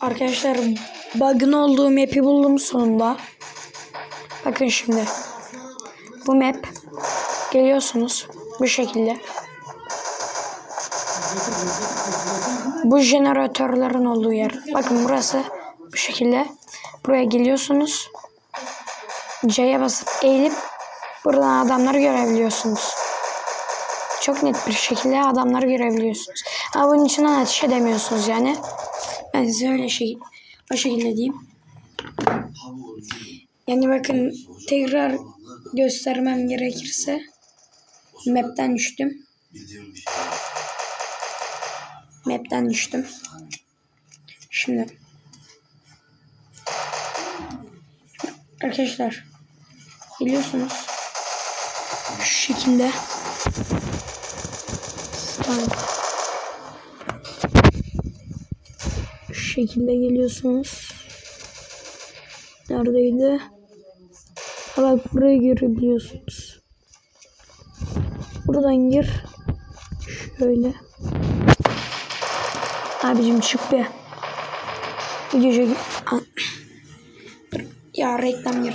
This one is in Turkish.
Arkadaşlar bug'ın olduğu map'i buldum sonunda. Bakın şimdi. Bu map geliyorsunuz bu şekilde. Bu jeneratörlerin olduğu yer. Bakın burası bu şekilde. Buraya geliyorsunuz. C'ye basıp eğilip buradan adamları görebiliyorsunuz. Çok net bir şekilde adamları görebiliyorsunuz. Ama bunun içinden ateş edemiyorsunuz yani. Ben size öyle şey, o şekilde diyeyim. Yani bakın tekrar göstermem gerekirse map'ten düştüm. Map'ten düştüm. Şimdi arkadaşlar biliyorsunuz şu şekilde Tamam. Şekilde geliyorsunuz. Neredeydi? Ha bak burayı görebiliyorsunuz. Buradan gir. Şöyle. Abicim çık be. Video çek- Dur. Ya reklam gir.